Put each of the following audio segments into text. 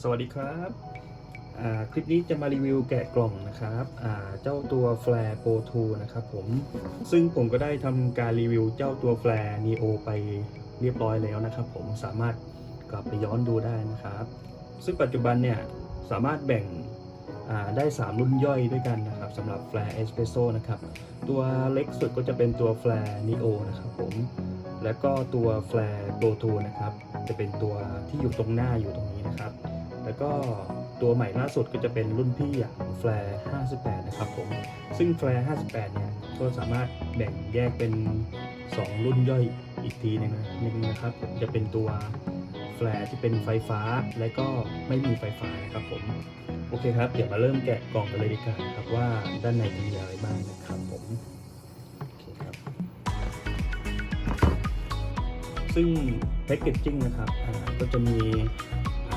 สวัสดีครับคลิปนี้จะมารีวิวแกะกล่องนะครับเจ้าตัว Flare Pro 2นะครับผมซึ่งผมก็ได้ทำการรีวิวเจ้าตัว Flare Neo ไปเรียบร้อยแล้วนะครับ ผมสามารถกลับไปย้อนดูได้นะครับ ซึ่งปัจจุบันเนี่ยสามารถแบ่งได้ 3 รุ่นย่อยด้วยกันนะครับสำหรับ Flare Espresso นะครับ ตัวเล็กสุดก็จะเป็นตัว Flare Neo นะครับผม แล้วก็ตัว Flare Pro 2นะครับ จะเป็นตัวที่อยู่ตรงหน้าอยู่ตรงนี้นะครับ แล้วก็ตัวใหม่ล่าสุดก็จะเป็นรุ่นพี่อย่าง Flare 58 นะครับผม ซึ่ง Flare 58 เนี่ย ก็สามารถแบ่งแยกเป็น 2 รุ่นย่อยอีกทีหนึงนะหนึงนะครับผมจะเป็นตัว Flare ที่เป็นไฟฟ้าและก็ไม่มีไฟฟ้านะครับผมโอเคครับ เดี๋ยวมาเริ่มแกะกล่องกันเลยดีกว่าครับว่าด้านในมีอะไรบ้างนะครับผมโอเคครับ ซึ่งแพคเกจจิ้งนะครับก็จะมี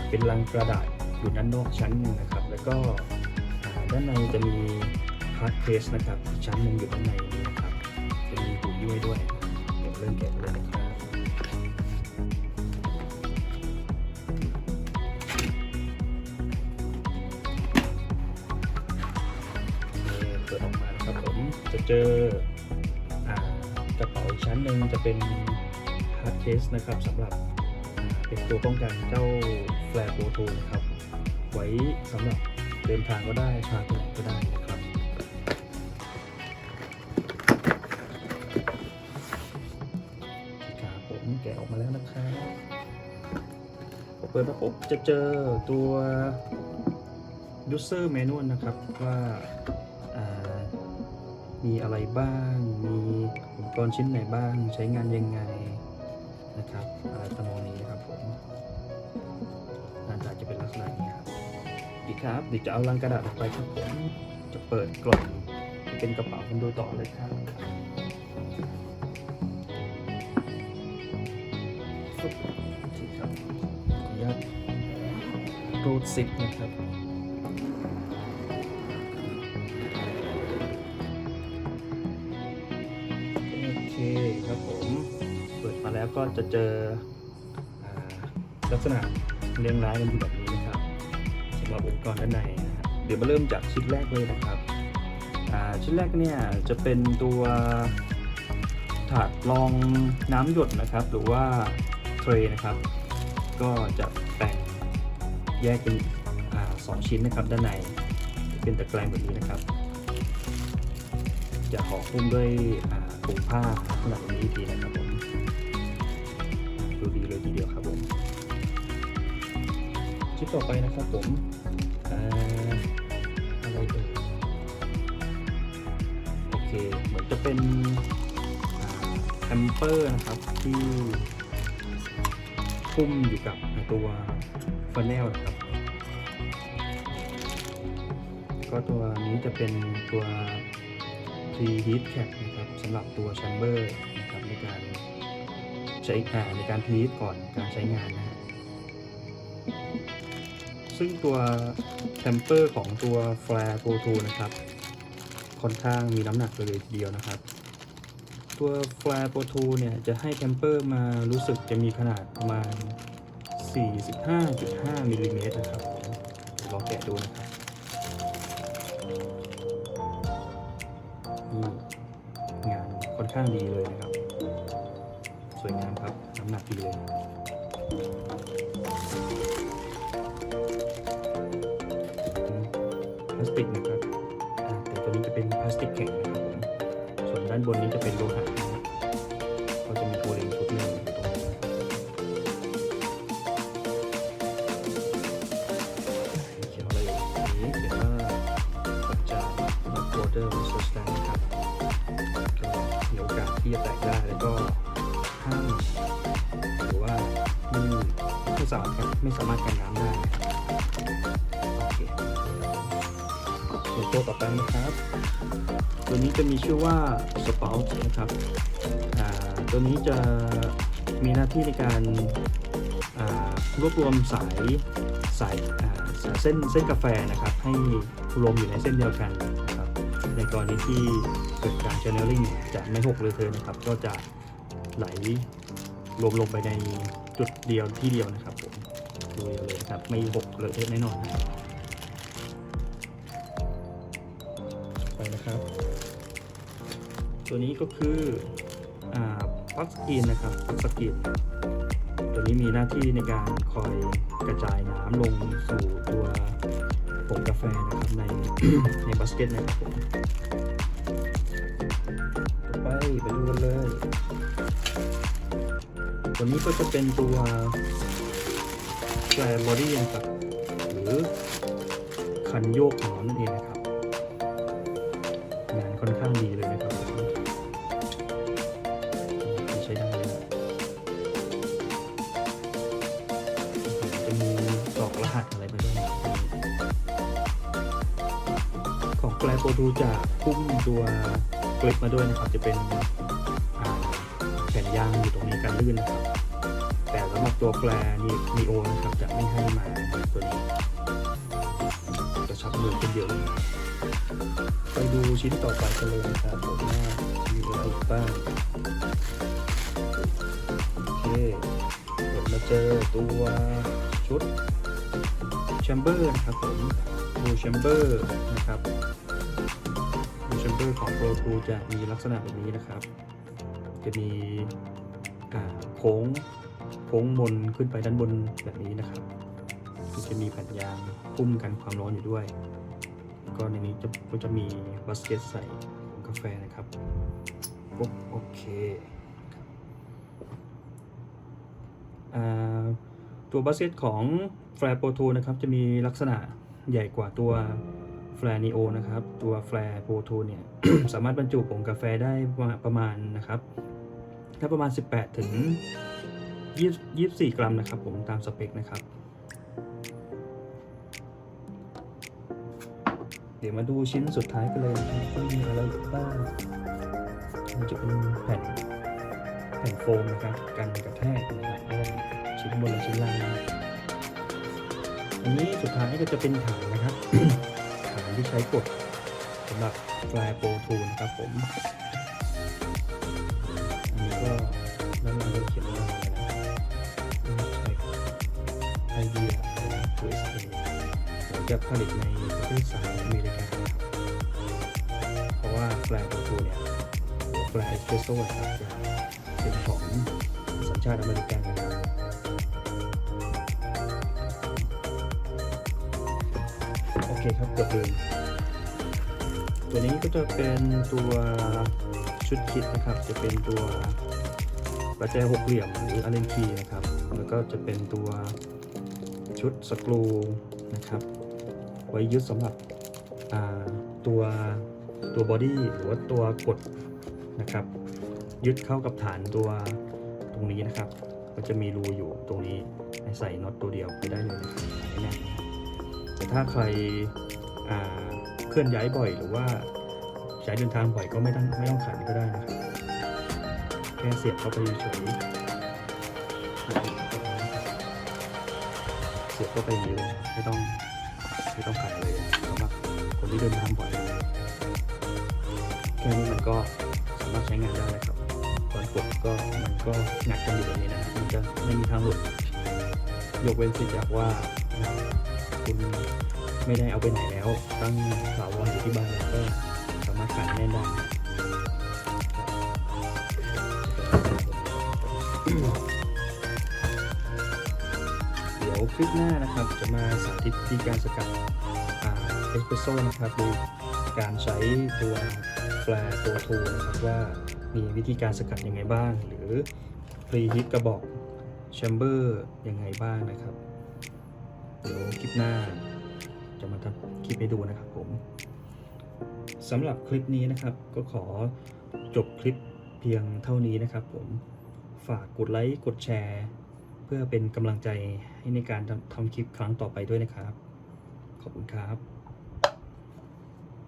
เป็นลังกระดาษ อยู่ด้านนอกชั้นหนึ่งนะครับ แล้วก็ด้านในจะมีฮาร์ดเคสนะครับชั้นหนึ่งอยู่ด้านในนี้นะครับจะมีหูย้วยด้วยเดี๋ยวเริ่มแกะเลยนะครับเปิดออกมาครับผมจะเจออกระเป๋าชั้นหนึ่งจะเป็นฮาร์ดเคสนะครับสำหรับ เป็นตัวป้องกันเจ้าแฟลร์โปรโทนะครับ ไว้สำหรับเดินทางก็ได้พาไปไหนก็ได้นะครับครับผมแกะออกมาแล้วนะครับเปิดมาปุ๊บจะเจอตัว user manual นะครับว่ามีอะไรบ้าง มีอุปกรณ์ชิ้นไหนบ้าง ใช้งานยังไงนะครับอะไรตำนองนี้ ครับเดี๋ยวจะเอาลังกระดาษออกไปครับผมจะเปิดกล่องเป็นกระเป๋ากันดูต่อเลยครับครับขออนุญาตรูดซิปนะครับโอเคครับผมเปิดมาแล้วก็จะเจออลักษณะเรียงรายกันแบบำหรับอุปกรณ์ด้านในนะครับเดี๋ยวมาเริ่มจากชิ้นแรกเลยนะครับชิ้นแรกเนี่ยจะเป็นตัวถาดรองน้ำหยดนะครับ หรือว่าเทรนะครับ ก็จะแบ่งแยกเป็นอสองชิ้นนะครับด้านในเป็นตะแกรงแบบนี้นะครับ จะห่อหุ้มด้วยถุงผ้าขนาดนี้ทีนะครับผม ชิ้นต่อไปนะครับผมอะไรเอ่ยโอเคเหมือนจะเป็นแฮมเปอร์นะครับ ที่หุ้มอยู่กับตัวฟันแนลนะครับ ก็ตัวนี้จะเป็นตัว pre heat cap นะครับสำหรับตัว chamber นะครับในการใช้อ่าในการ preheat ก่อนการใช้งานนะ ซึ่งตัว temper ของตัว flare pro 2นะครับ ค่อนข้างมีน้ำหนักเลยทีเดียวนะครับ ตัว flare pro 2เนี่ยจะให้ temper มารู้สึกจะมีขนาดประมาณ 45.5มิลลิเมตรนะครับลองแกะดูนะครับงานค่อนข้างดีเลยนะครับ สวยงามครับ น้ำหนักดีเลย ติกนะครับแต่ตัวนี้จะเป็นพลาสติกแข็งนะครับผมส่วนด้านบนนี้จะเป็นโลหะนะครับก็จะมีโคเรนชุดหนึ่งอยู่ตรงนี้เขียนอะไรอย่างนี้เขียนว่าปัจจัย not water resistant นะครับก็มีโอกาสที่จะแตกได้แล้วก็ห้ามหรือว่าไม่ไม่สามารถไม่สามารถกันน้ำได้ เดี๋ยวตัวต่อไปนะครับ ตัวนี้จะมีชื่อว่า spout นะครับตัวนี้จะมีหน้าที่ในการรวบรวมสายสายเส้นเส้นกาแฟนะครับ ให้รวมอยู่ในเส้นเดียวกันนะครับในกรณีที่เกิดการ channeling จะไม่หกเลยเธอนะครับ ก็จะไหลรวมลงไปในจุดเดียวที่เดียวนะครับผมดูเลยนะครับไม่หกเลยเทอแน่นอนนะครับ ไปนะครับ ตัวนี้ก็คือพักสกีนนะครับพักสกีนตัวนี้มีหน้าที่ในการคอยกระจายน้ำลงสู่ตัวผงกาแฟนะครับในในบาสเกตนะครับผมต่อไปไปดูกันเลย ตัวนี้ก็จะเป็นตัวแฟร์บอดี้นะครับหรือคันโยกของเรานั่นเองนะครับ อนข้างดีเลยนะครับผมใช้ได้เลยนะจะมีตอกรหัสอะไรไปด้วยของแกลโปรดูจะพุ่มตัวกลิปมาด้วยนะครับจะเป็นแผ่นยางอยู่ตรงนี้กันลื่นนะครับ แต่สำหรับตัวแฟร์นีโอนะครับจะไม่ให้มาตัวนี้กระชับมือขึ้นเยอะเลย ดูชิ้นต่อไปกันเลยนะครับผมว่ามีอะไรอีกบ้างโอเคเดี๋ยวมาเจอตัวชุดแชมเบอร์นะครับผมดูแชมเบอร์นะครับดูแชมเบอร์ของ Pro 2จะมีลักษณะแบบนี้นะครับ จะมีโค้งโค้งมนขึ้นไปด้านบนแบบนี้นะครับจะมีแผ่นยางคุ้มกันความร้อนอยู่ด้วย ก็ในนี้จะก็จะมีบาสเกตใส่ของกาแฟนะครับปุ๊บโอเคตัวบาสเกตของแฟร์โปรโทนะครับจะมีลักษณะใหญ่กว่าตัวแฟร์นีโอนะครับ ตัวแฟร์โปรโทเนี่ย สามารถบรรจุผงกาแฟได้ประมาณนะครับถ้าประมาณ 18 ถึง 24 กรัมนะครับผมตามสเปคนะครับ เดี๋ยวมาดูชิ้นสุดท้ายกันเลยนะครับว่ามีอะไรบ้างมันจะเป็นแผ่นแผ่นโฟมนะครับกันกระแทกนะครับชิ้นบนและชิ้นล่างอันนี้สุดท้ายก็จะเป็นฐานนะครับฐานที่ใช้กดสำหรับแฟลโปรทูนะครับผม จะผลิตในประเทศสหรัฐอเมริกาครับเพราะว่าแฟลร์โปรทูเนี่ยแฟลร์เอสเปรสโซ่นะครับจะเป็นของสัญชาติอเมริกันนะครับโอเคครับเกือบลืมตัวนี้ก็จะเป็นตัวชุดคิดนะครับ จะเป็นตัวประแจหกเหลี่ยมหรืออ l เลนคีนะครับ แล้วก็จะเป็นตัวชุดสกรูนะครับ ว้ยึดสำหรับตัวตัวบอดี้หรือว่าตัวกดนะครับ ยึดเข้ากับฐานตัวตรงนี้นะครับ ก็จะมีรูอยู่ตรงนี้ใใส่น็อตตัวเดียวไปได้เลยนะครับให้แน่นแต่ถ้าใครเคลื่อนย้ายบ่อยหรือว่าใช้เดินทางบ่อยก็ไม่ต้องไม่ต้องขันก็ได้นะครับแค่เสียบเข้าไปเฉยเสียบเข้าไปอย่างนี้เลยไม่ต้อง ไม่ต้องขันเลยสำหรับคนที่เดินทางบ่อยแค่นี้มันก็สามารถใช้งานได้เลยครับตอนกดก็มันก็งัดกันอยู่แบบนี้นะมันจะไม่มีทางหลุดยกเว้นสียจากว่าคุณไม่ได้เอาไปไหนแล้ว ตั้งถาวรอยู่ที่บ้านแล้วก็สามารถขันแน่นได้นะครับเดี๋ ยวคลิปหน้านะครับจะมาสาธิตวิธีการสกัดเอสเปรสโซ่นะครับโดยการใช้ตัวแฟลร์ตัวทูนะครับว่ามีวิธีการสกัดยังไงบ้าง หรือพรีฮิตกระบอกแชมเบอร์ยังไงบ้างนะครับเดี๋ยวคลิปหน้าจะมาทำคลิปให้ดูนะครับผมสำหรับคลิปนี้นะครับก็ขอจบคลิปเพียงเท่านี้นะครับผมฝากกดไลค์กดแชร์ เพื่อเป็นกำลังใจให้ในการทำทำคลิปครั้งต่อไปด้วยนะครับ ขอบคุณครับ